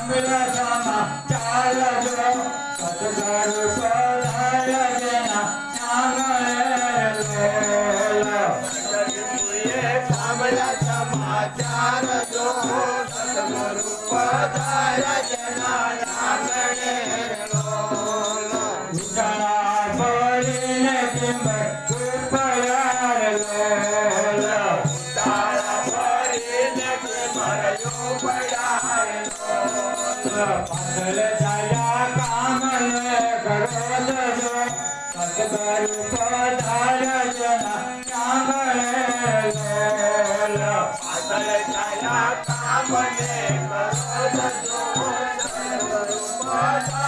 Ambulans ama सकल दया कामन करो सकल पदार जना कामन सकल दया कामन करो सकल पदार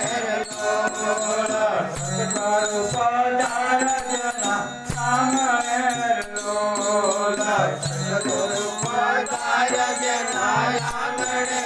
कार्य जनाया गणे